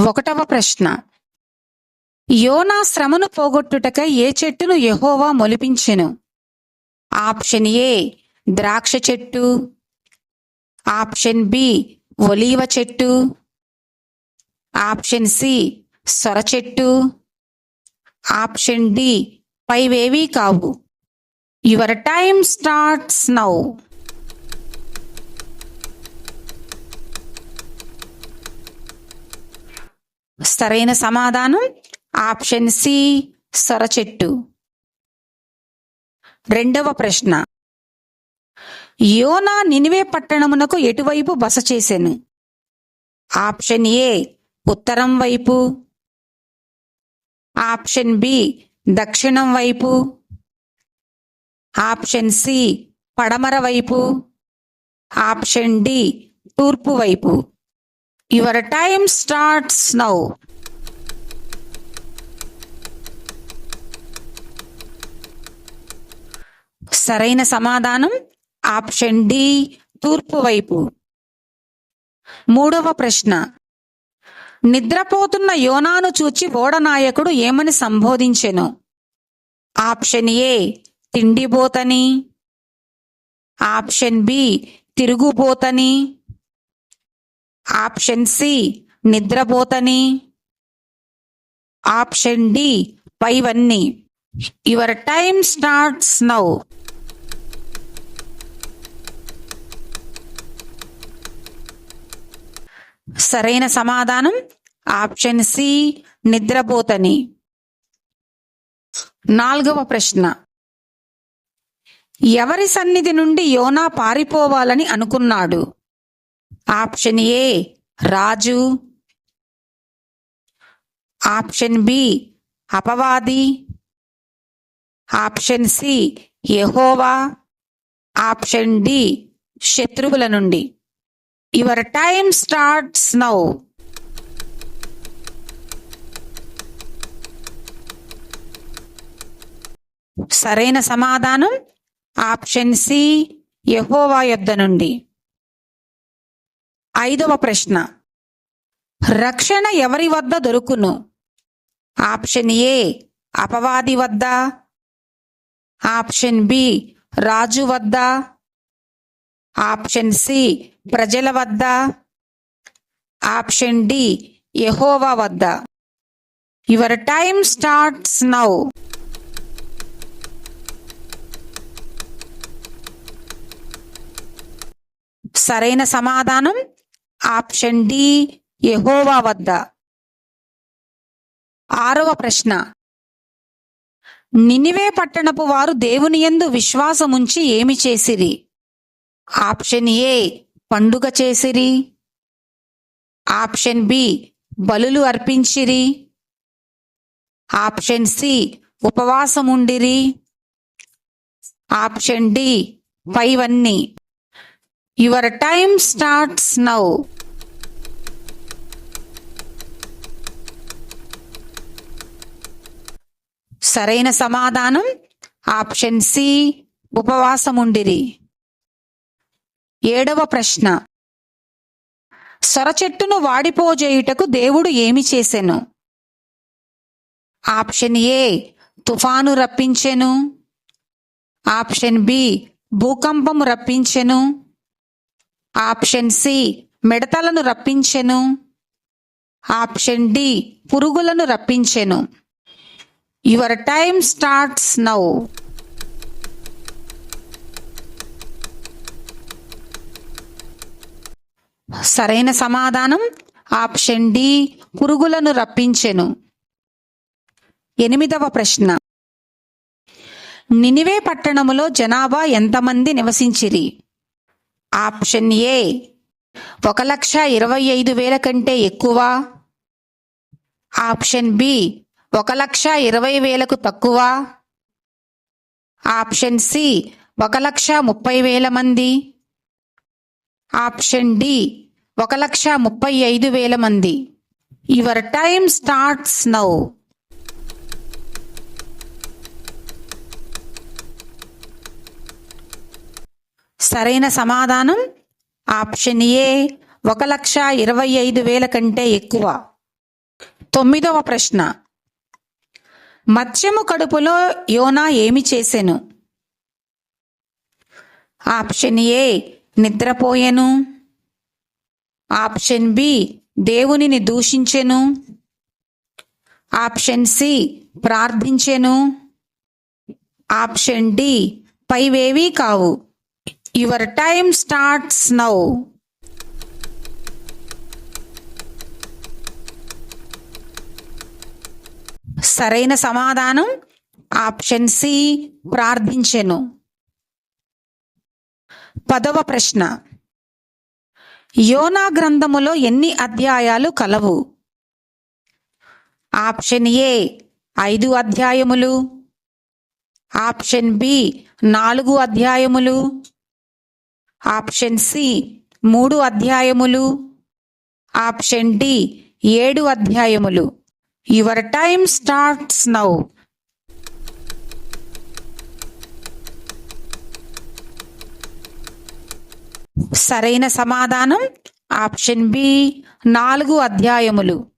ఒకటవ ప్రశ్న. యోనా శ్రమను పోగొట్టుటకై ఏ చెట్టును యహోవా మొలిపించెను? ఆప్షన్ ఏ ద్రాక్ష చెట్టు. ఆప్షన్ బి ఒలీవ చెట్టు. ఆప్షన్ సి సొర చెట్టు. ఆప్షన్ డి పైవేవీ కావు. యువర్ టైమ్ స్టార్ట్స్ నౌ సరైన సమాధానం? ఆప్షన్ సి సొర చెట్టు రెండవ ప్రశ్న. యోనా నినివే పట్టణమునకు ఎటువైపు బస చేశాను ఆప్షన్ ఏ ఉత్తరం వైపు. ఆప్షన్ బి దక్షిణం వైపు. ఆప్షన్ సి పడమర వైపు. ఆప్షన్ డి తూర్పు వైపు. యువర్ టైమ్ స్టార్ట్స్ నౌ సరైన సమాధానం ఆప్షన్ డి తూర్పు వైపు. మూడవ ప్రశ్న. నిద్రపోతున్న యోనాను చూచి ఓడనాయకుడు ఏమని సంబోధించెను? ఆప్షన్ ఏ తిండిపోతని. ఆప్షన్ బి తిరుగుబోతని. ఆప్షన్ సి నిద్రపోతని. ఆప్షన్ డి పైవన్నీ. యువర్ టైమ్ స్టార్ట్స్ నౌ సరైన సమాధానం ఆప్షన్ సి నిద్రపోతని. నాలుగవ ప్రశ్న. ఎవరి సన్నిధి నుండి యోనా పారిపోవాలని అనుకున్నాడు? ఆప్షన్ ఏ రాజు ఆప్షన్ బి అపవాది ఆప్షన్ సి యహోవా ఆప్షన్ డి శత్రువుల నుండి. యువర్ టైమ్ స్టార్ట్స్ నౌ సరైన సమాధానం ఆప్షన్ సి యహోవా యొద్ద నుండి. ఐదవ ప్రశ్న. రక్షణ ఎవరి వద్ద దొరుకును? ఆప్షన్ ఏ అపవాది వద్ద. ఆప్షన్ బి రాజు వద్ద. ఆప్షన్ సి ప్రజల వద్ద. ఆప్షన్ డి యహోవా వద్ద. Your time starts now. సరైన సమాధానం? ఆప్షన్ డి యహోవా వద్ద. ఆరవ ప్రశ్న. నినివే పట్టణపు వారు దేవుని యందు విశ్వాసముంచి ఏమి చేసిరి? ఆప్షన్ ఏ పండుగ చేసిరి. ఆప్షన్ బి బలులు అర్పించిరి. ఆప్షన్ సి ఉపవాసముండిరి. ఆప్షన్ డి పైవన్నీ. Your time starts now. సరైన సమాధానం ఆప్షన్ సి ఉపవాసముండిరి. ఏడవ ప్రశ్న. సొర చెట్టును వాడిపోజేయుటకు దేవుడు ఏమి చేసెను? ఆప్షన్ ఏ తుఫాను రప్పించెను. ఆప్షన్ బి భూకంపము రప్పించెను. ఆప్షన్ సి మిడతలను రప్పించెను. ఆప్షన్ డి పురుగులను రప్పించెను. యువర్ టైమ్ స్టార్ట్స్ నౌ సరైన సమాధానం ఆప్షన్ డి పురుగులను రప్పించెను. ఎనిమిదవ ప్రశ్న. నినివే పట్టణములో జనాభా ఎంతమంది నివసించిరి? Option A. ఒక లక్ష ఇరవై ఐదు వేల కంటే ఎక్కువ. Option B. ఒక లక్ష ఇరవై వేలకు తక్కువ. Option C. ఒక లక్ష ముప్పై వేల మంది. Option D. ఒక లక్ష ముప్పై ఐదు వేల మంది. యువర్ టైమ్ స్టార్ట్స్ నౌ సరైన సమాధానం ఆప్షన్ ఏ ఒక లక్ష ఇరవై ఐదు వేల కంటే ఎక్కువ. తొమ్మిదవ ప్రశ్న. మత్స్యము కడుపులో యోనా ఏమి చేసెను? ఆప్షన్ ఏ నిద్రపోయెను. ఆప్షన్ బి దేవునిని దూషించెను. ఆప్షన్ సి ప్రార్థించెను. ఆప్షన్ డి పైవేవీ కావు. Your time starts now. సరైన సమాధానం ఆప్షన్ సి ప్రార్థించెను. పదవ ప్రశ్న. యోనా గ్రంథములో ఎన్ని అధ్యాయాలు కలవు? ఆప్షన్ ఏ ఐదు అధ్యాయములు. ఆప్షన్ బి నాలుగు అధ్యాయములు. ఆప్షన్ సి మూడు అధ్యాయములు. ఆప్షన్ డి ఏడు అధ్యాయములు. యువర్ టైమ్ స్టార్ట్స్ నౌ సరైన సమాధానం ఆప్షన్ బి నాలుగు అధ్యాయములు.